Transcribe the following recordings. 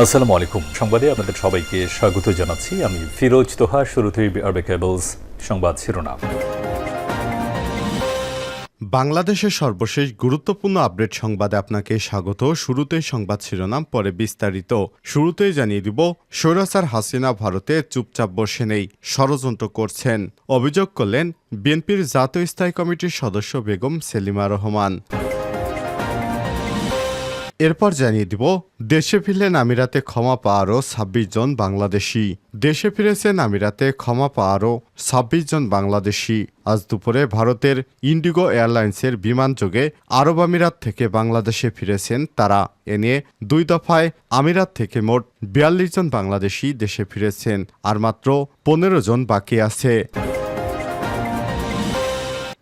আসসালামু আলাইকুম। সংবাদে আপনাদের সবাইকে স্বাগত জানাচ্ছি। আমি ফিরোজ তোহা, শুরুতেই আরবে কেবলস সংবাদ শিরোনাম। বাংলাদেশের সর্বশেষ গুরুত্বপূর্ণ আপডেট সংবাদে আপনাকে স্বাগত। শুরুতেই সংবাদ শিরোনাম, পরে বিস্তারিত। শুরুতেই জানিয়ে দিব সৈরাসার হাসিনা ভারতে চুপচাপ বসে নেই, ষড়যন্ত্র করছেন। অভিযোগ করলেন, বিএনপির জাতীয় স্থায়ী কমিটির সদস্য বেগম সেলিমা রহমান। এরপর জানিয়ে দিব, দেশে ফিরলেন আমিরাতে ক্ষমা পাওয়ারও ছাব্বিশ জন বাংলাদেশি। দেশে ফিরেছেন আমিরাতে ক্ষমা পাওয়ারও ছাব্বিশ জন বাংলাদেশি। আজ দুপুরে ভারতের ইন্ডিগো এয়ারলাইন্সের বিমানযোগে আরব আমিরাত থেকে বাংলাদেশে ফিরেছেন তারা। এ নিয়ে দুই দফায় আমিরাত থেকে মোট বিয়াল্লিশ জন বাংলাদেশি দেশে ফিরেছেন, আর মাত্র পনেরো জন বাকি আছে।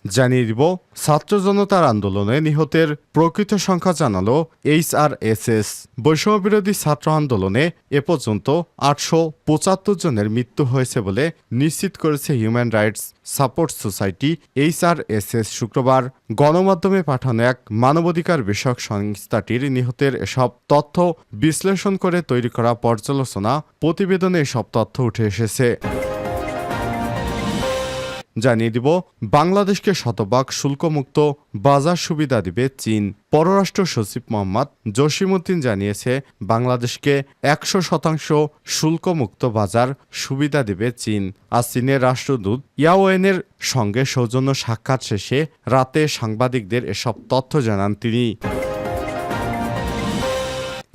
জানিয়ে দিব, ছাত্র জনতার আন্দোলনে নিহতের প্রকৃত সংখ্যা জানালো এইচ আর এস এস। বৈষম্য বিরোধী ছাত্র আন্দোলনে এ পর্যন্ত আটশো পঁচাত্তর জনের মৃত্যু হয়েছে বলে নিশ্চিত করেছে human rights support society H R S S. শুক্রবার গণমাধ্যমে পাঠানো এক মানবাধিকার বিষয়ক সংস্থাটির নিহতের এসব তথ্য বিশ্লেষণ করে তৈরি করা পর্যালোচনা প্রতিবেদনে এসব তথ্য উঠে এসেছে। জানিয়ে দিব, বাংলাদেশকে শতভাগ শুল্কমুক্ত বাজার সুবিধা দিবে চীন। পররাষ্ট্র সচিব মোহাম্মদ জসিমউদ্দিন জানিয়েছে, বাংলাদেশকে একশো শতাংশ শুল্কমুক্ত বাজার সুবিধা দিবে চীন। আর চীনের রাষ্ট্রদূত ইয়াওয়েনের সঙ্গে সৌজন্য সাক্ষাৎ শেষে রাতে সাংবাদিকদের এসব তথ্য জানান তিনি।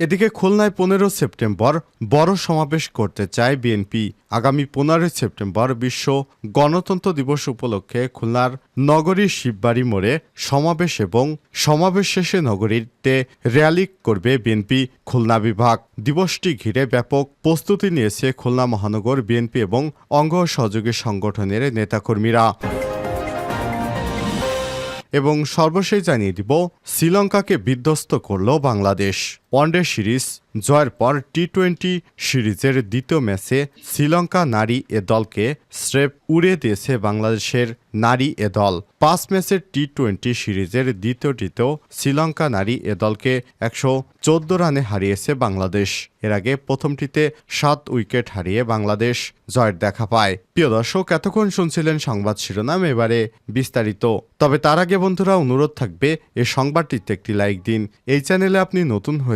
এদিকে খুলনায় পনেরো সেপ্টেম্বর বড় সমাবেশ করতে চায় বিএনপি। আগামী পনেরোই সেপ্টেম্বর বিশ্ব গণতন্ত্র দিবস উপলক্ষে খুলনার নগরীর শিববাড়ি মোড়ে সমাবেশ এবং সমাবেশ শেষে নগরীতে র্যালি করবে বিএনপি। খুলনা বিভাগ দিবসটি ঘিরে ব্যাপক প্রস্তুতি নিয়েছে খুলনা মহানগর বিএনপি এবং অঙ্গ সহযোগী সংগঠনের নেতাকর্মীরা। এবং সর্বশেষ জানিয়ে দিব, শ্রীলঙ্কাকে বিধ্বস্ত করল বাংলাদেশ। ওয়ানডে সিরিজ জয়ের পর টি টোয়েন্টি সিরিজের দ্বিতীয় ম্যাচে শ্রীলঙ্কা নারী এ দলকে স্রেপ উড়ে দিয়েছে বাংলাদেশের নারী এ দল। পাঁচ ম্যাচের টি টোয়েন্টি সিরিজের দ্বিতীয়টিতেও শ্রীলঙ্কা নারী এ দলকে একশো চোদ্দ রানে হারিয়েছে বাংলাদেশ। এর আগে প্রথমটিতে সাত উইকেট হারিয়ে বাংলাদেশ জয়ের দেখা পায়। প্রিয় দর্শক, এতক্ষণ শুনছিলেন সংবাদ শিরোনাম, এবারে বিস্তারিত। তবে তার আগে বন্ধুরা, অনুরোধ থাকবে, এ সংবাদটিতে একটি লাইক দিন। এই চ্যানেলে আপনি নতুন হয়ে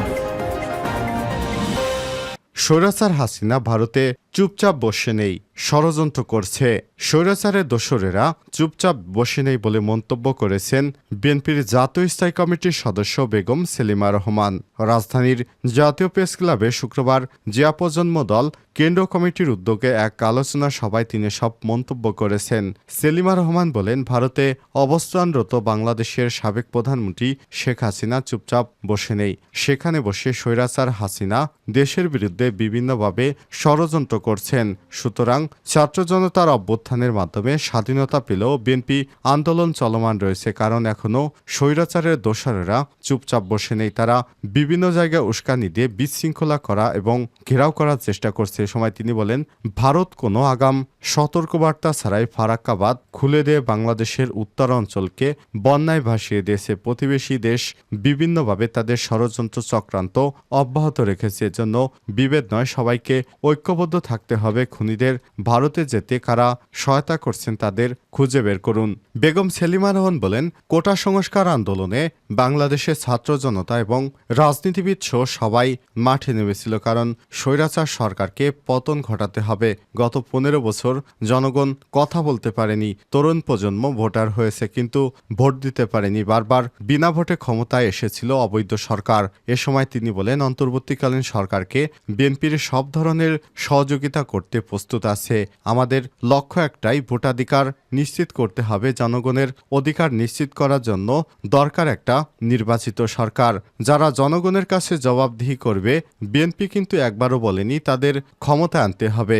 স্বৈরাচার হাসিনা ভারতে চুপচাপ বসে নেই, ষড়যন্ত্র করছে। স্বৈরাচারের দোসরেরা চুপচাপ বসে নেই বলে মন্তব্য করেছেন বিএনপির জাতীয় স্থায়ী কমিটির সদস্য বেগম সেলিমা রহমান। রাজধানীর জাতীয় প্রেস ক্লাবে শুক্রবার জিয়া প্রজন্ম দল কেন্দ্র কমিটির উদ্যোগে এক আলোচনা সভায় তিনি সব মন্তব্য করেছেন। সেলিমা রহমান বলেন, ভারতে অবস্থানরত বাংলাদেশের সাবেক প্রধানমন্ত্রী শেখ হাসিনা চুপচাপ বসে নেই। সেখানে বসে স্বৈরাচার হাসিনা দেশের বিরুদ্ধে বিভিন্নভাবে ষড়যন্ত্র করছেন। সুতরাং ছাত্র জনতার অভ্যুত্থানের মাধ্যমে স্বাধীনতা পেলেও বিএনপি আন্দোলন চলমান রয়েছে, কারণ এখনও স্বৈরাচারের দোষারেরা চুপচাপ বসে নেই। তারা বিভিন্ন জায়গায় উস্কানি দিয়ে বিশৃঙ্খলা করা এবং ঘেরাও করার চেষ্টা করছে। এ সময় তিনি বলেন, ভারত কোনো আগাম সতর্কবার্তা ছাড়াই ফারাক্কাবাদ খুলে দিয়ে বাংলাদেশের উত্তর অঞ্চলকে, বন্যায় ভাসিয়ে দিয়েছে প্রতিবেশী দেশ, বিভিন্নভাবে তাদের ষড়যন্ত্র চক্রান্ত অব্যাহত রেখেছে। এজন্য বিভেদ নয়, সবাইকে ঐক্যবদ্ধ থাকতে হবে। খুনিদের ভারতে যেতে কারা সহায়তা করছেন তাদের খুঁজে বের করুন। বেগম সেলিমা রহমান বলেন, কোটা সংস্কার আন্দোলনে বাংলাদেশের ছাত্র জনতা এবং রাজনীতিবিদ সহ সবাই মাঠে নেমেছিল, কারণ স্বৈরাচার সরকারকে পতন ঘটাতে হবে। গত পনেরো বছর জনগণ কথা বলতে পারেনি। তরুণ প্রজন্ম ভোটার হয়েছে কিন্তু ভোট দিতে পারেনি। বারবার বিনা ভোটে ক্ষমতায় এসেছিল অবৈধ সরকার। এ সময় তিনি বলেন, অন্তর্বর্তীকালীন সরকারকে বিএনপির সব ধরনের সহযোগিতা করতে প্রস্তুত আছে। আমাদের লক্ষ্য একটাই, ভোটাধিকার নিশ্চিত করতে হবে। জনগণের অধিকার নিশ্চিত করার জন্য দরকার একটা নির্বাচিত সরকার। যারা জনগণের কাছে জবাবদিহি করবে, বিএনপি কিন্তু একবারও বলেনি তাদের ক্ষমতা আনতে হবে।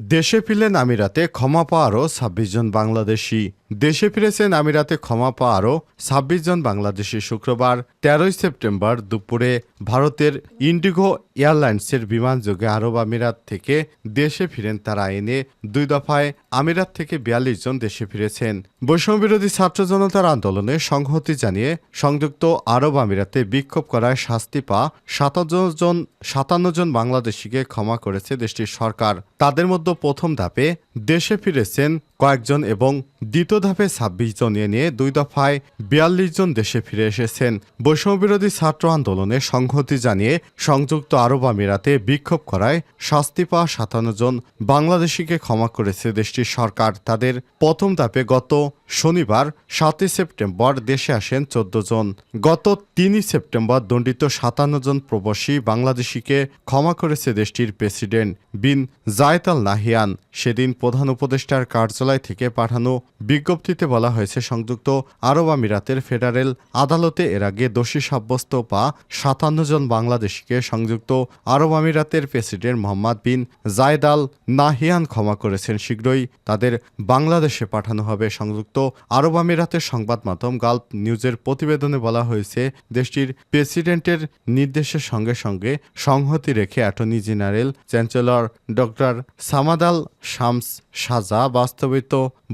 দেশে ফিরলেন আমিরাতে ক্ষমা পাওয়ারও ছাব্বিশ জন বাংলাদেশি। দেশে ফিরেছেন আমিরাতে ক্ষমা পাওয়া আরও ছাব্বিশ জন বাংলাদেশি শুক্রবার, তেরোই সেপ্টেম্বর দুপুরে ভারতের ইন্ডিগো এয়ারলাইন্সের বিমানযোগে আরব আমিরাত থেকে দেশে ফিরেন তারা এনে দুই দফায় আমিরাত থেকে বিয়াল্লিশ জন দেশে ফিরেছেন। বৈষম্যবিরোধী ছাত্র জনতার আন্দোলনে সংহতি জানিয়ে সংযুক্ত আরব আমিরাতে বিক্ষোভ করায় শাস্তি পা সাতান্ন জন সাতান্ন জন বাংলাদেশিকে ক্ষমা করেছে দেশটির সরকার। তাদের মধ্যে প্রথম ধাপে দেশে ফিরেছেন কয়েকজন এবং দ্বিতীয় ধাপে ছাব্বিশ জন এ নিয়ে দুই দফায় বিয়াল্লিশ জন দেশে ফিরে এসেছেন। বৈষম্যবিরোধী ছাত্র আন্দোলনে সংহতি জানিয়ে সংযুক্ত আরব আমিরাতে বিক্ষোভ করায় শাস্তি পাওয়া সাতান্ন জন বাংলাদেশিকে ক্ষমা করেছে দেশটির সরকার। তাদের প্রথম ধাপে গত শনিবার সাতই সেপ্টেম্বর দেশে আসেন চোদ্দ জন। গত তিনই সেপ্টেম্বর দণ্ডিত সাতান্ন জন প্রবাসী বাংলাদেশিকে ক্ষমা করেছে দেশটির president bin Zayed Al Nahyan সেদিন প্রধান উপদেষ্টার কার্যালয় থেকে পাঠানো বিজ্ঞপ্তিতে বলা হয়েছে, সংযুক্ত আরব আমিরাতের ফেডারেল আদালতে এর আগে দোষী সাব্যস্ত পা সাতান্ন জন বাংলাদেশিকে সংযুক্ত আরব আমিরাতের president Mohammed bin Zayed Al Nahyan ক্ষমা করেছেন শীঘ্রই। তাদের বাংলাদেশে পাঠানো হবে। সংযুক্ত আরব আমিরাতের সংবাদ মাধ্যম গাল্প নিউজের প্রতিবেদনে বলা হয়েছে, দেশটির প্রেসিডেন্টের নির্দেশের সঙ্গে সঙ্গে সংহতি রেখে অ্যাটর্নি জেনারেল চ্যান্সেলর ডক্টর সামাদাল শামস সাজা বাস্তবিত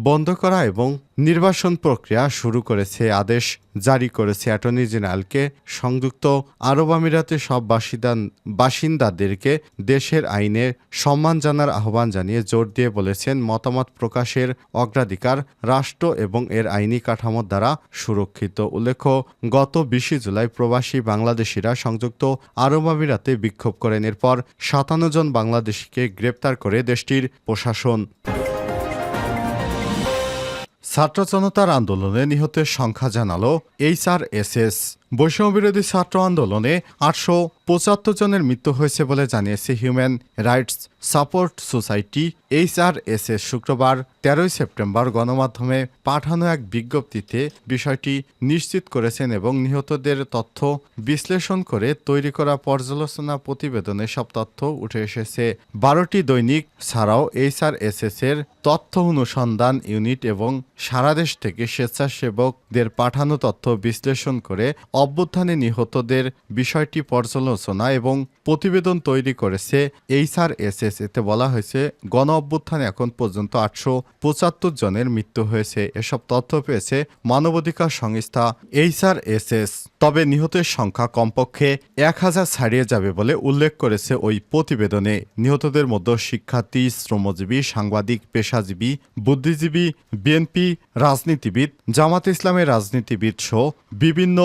বন্ধ করা এবং নির্বাসন প্রক্রিয়া শুরু করেছে, আদেশ জারি করেছে অ্যাটর্নি জেনারেলকে। সংযুক্ত আরব আমিরাতের সব বাসিন্দা বাসিন্দাদেরকে দেশের আইনে সম্মান জানার আহ্বান জানিয়ে জোর দিয়ে বলেছেন মতামত প্রকাশের অগ্রাধিকার রাষ্ট্র এবং এর আইনি কাঠামোর দ্বারা সুরক্ষিত। উল্লেখ্য, গত বিশে জুলাই প্রবাসী বাংলাদেশিরা সংযুক্ত আরব আমিরাতে বিক্ষোভ করেন। এরপর সাতান্ন জন বাংলাদেশিকে গ্রেপ্তার করে দেশটির প্রশাসন। ছাত্র জনতার আন্দোলনে নিহতের সংখ্যা জানালো এইচআরএসএস বৈষম্যবিরোধী ছাত্র আন্দোলনে আটশো পঁচাত্তর জনের মৃত্যু হয়েছে বলে জানিয়েছে human rights support society HRSS শুক্রবার তেরোই সেপ্টেম্বর গণমাধ্যমে পাঠানো এক বিজ্ঞপ্তিতে বিষয়টি নিশ্চিত করেছেন এবং নিহতদের তথ্য বিশ্লেষণ করে তৈরি করা পর্যালোচনা প্রতিবেদনে সব তথ্য উঠে এসেছে। বারোটি দৈনিক ছাড়াও এইচআরএসএস এর তথ্য অনুসন্ধান ইউনিট এবং সারা দেশ থেকে স্বেচ্ছাসেবকদের পাঠানো তথ্য বিশ্লেষণ করে অভ্যুত্থানে নিহতদের বিষয়টি পর্যালোচনা এবং প্রতিবেদন তৈরি করেছে এইচআরএসএস। এতে বলা হয়েছে, গণ অভ্যুত্থানে এখন পর্যন্ত আটশো পঁচাত্তর জনের মৃত্যু হয়েছে। এসব তথ্য পেয়েছে মানবাধিকার সংস্থা এইচআরএসএস। তবে নিহতের সংখ্যা কমপক্ষে এক হাজার ছাড়িয়ে যাবে বলে উল্লেখ করেছে ওই প্রতিবেদনে। নিহতদের মধ্যে শিক্ষার্থী, শ্রমজীবী, সাংবাদিক, পেশাজীবী, বুদ্ধিজীবী, বিএনপি, রাজনীতিবিদ, জামাত ইসলামের রাজনীতিবিদ সহ বিভিন্ন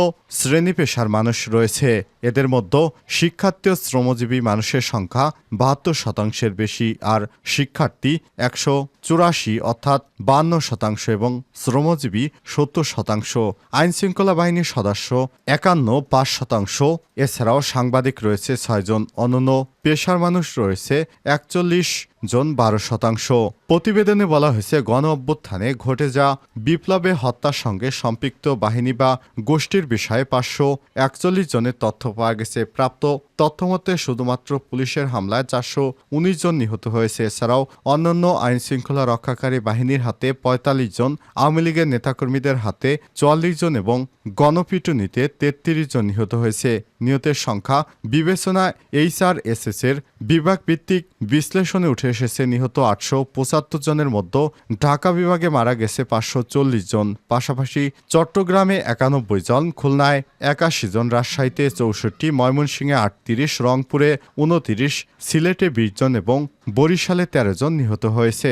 শ্রেণি পেশার মানুষ রয়েছে। এদের মধ্যে শিক্ষার্থী ও শ্রমজীবী মানুষের সংখ্যা বাহাত্তর শতাংশের বেশি আর শিক্ষার্থী একশো চুরাশি অর্থাৎ বান্ন শতাংশ এবং শ্রমজীবী সত্তর শতাংশ। আইনশৃঙ্খলা বাহিনীর সদস্য একান্ন পাঁচ শতাংশ। এছাড়াও সাংবাদিক রয়েছে ছয়জন অনন্য পেশার মানুষ রয়েছে একচল্লিশ জন বারো শতাংশ। প্রতিবেদনে বলা হয়েছে গণ অভ্যুত্থানে ঘটে যা বিপ্লবে হত্যার সঙ্গে সম্পৃক্ত বাহিনী বা গোষ্ঠীর বিষয়ে পাঁচশো একচল্লিশ জনের তথ্য পাওয়া গেছে। প্রাপ্ত তথ্যমতে, শুধুমাত্র পুলিশের হামলায় চারশো উনিশ জন নিহত হয়েছে। এছাড়াও, অন্যান্য আইন শৃঙ্খলা রক্ষাকারী বাহিনীর হাতে পঁয়তাল্লিশ জন, আওয়ামী লীগের নেতাকর্মীদের হাতে চুয়াল্লিশ জন এবং গণপিটুনিতে তেত্রিশ জন নিহত হয়েছে। নিহতের সংখ্যা বিবেচনা এইচআরএসএস এর বিভাগ ভিত্তিক বিশ্লেষণে উঠে এসেছে, নিহত আটশো পঁচাত্তর জনের মধ্যে ঢাকা বিভাগে মারা গেছে পাঁচশো চল্লিশ জন। পাশাপাশি চট্টগ্রামে একানব্বই জন, খুলনায় একাশি জন, রাজশাহীতে চৌষট্টি, ময়মনসিংহে আটত্রিশ, রংপুরে উনতিরিশ সিলেটে বিশ জন এবং বরিশালে তেরো জন নিহত হয়েছে।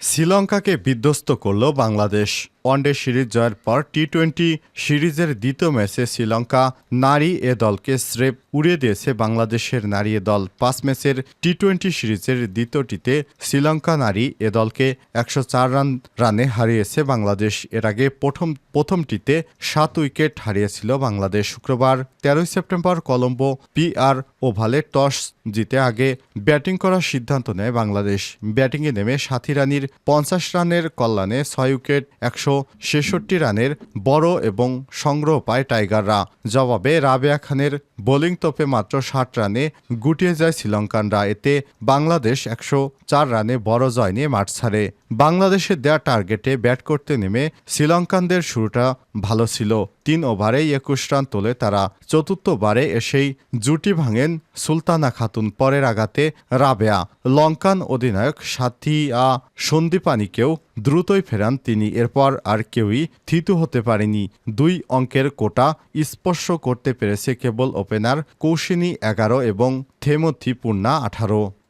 শ্রীলঙ্কাকে বিধ্বস্ত করল বাংলাদেশ। ওয়ানডে সিরিজ জয়ের পর টি টোয়েন্টি সিরিজের দ্বিতীয় ম্যাচে শ্রীলঙ্কা নারী এ দলকে স্রেপ উড়িয়ে দিয়েছে বাংলাদেশের নারী এ দল। পাঁচ ম্যাচের টি টোয়েন্টি সিরিজের দ্বিতীয়টিতে শ্রীলঙ্কা নারী এ দলকে একশো চার রান, রানে হারিয়েছে বাংলাদেশ। এর আগে প্রথম, প্রথমটিতে সাত উইকেট হারিয়েছিল বাংলাদেশ। শুক্রবার তেরোই সেপ্টেম্বর কলম্বো পিআর ওভালে টস জিতে আগে ব্যাটিং করার সিদ্ধান্ত নেয় বাংলাদেশ। ব্যাটিংয়ে নেমে সাথী রানীর পঞ্চাশ রানের কল্যাণে ছয় উইকেট ছেষট্টি রানের বড় এবং সংগ্রহ পায় টাইগাররা। জবাবে রাবেয়া খানের বোলিং তোপে মাত্র ষাট রানে গুটিয়ে যায় শ্রীলঙ্কানরা। এতে বাংলাদেশ একশো চার রানে বড় জয় নিয়ে মাঠ ছাড়ে। বাংলাদেশের দেয়া টার্গেটে ব্যাট করতে নেমে শ্রীলঙ্কানদের শুরুটা ভালো ছিল। তিন ওভারেই একুশ রান তোলে তারা। চতুর্থবারে এসেই জুটি ভাঙেন সুলতানা খাতুন, পরের আঘাতে রাবেয়া। লঙ্কান অধিনায়ক সাথিয়া সন্দীপানিকেও দ্রুতই ফেরান তিনি, এরপর আর কেউই থিতু হতে পারেনি। দুই অঙ্কের কোটা স্পর্শ করতে পেরেছে কেবল ওপেনার কৌশিনী এগারো এবং থেমথি পূর্ণা আঠারো।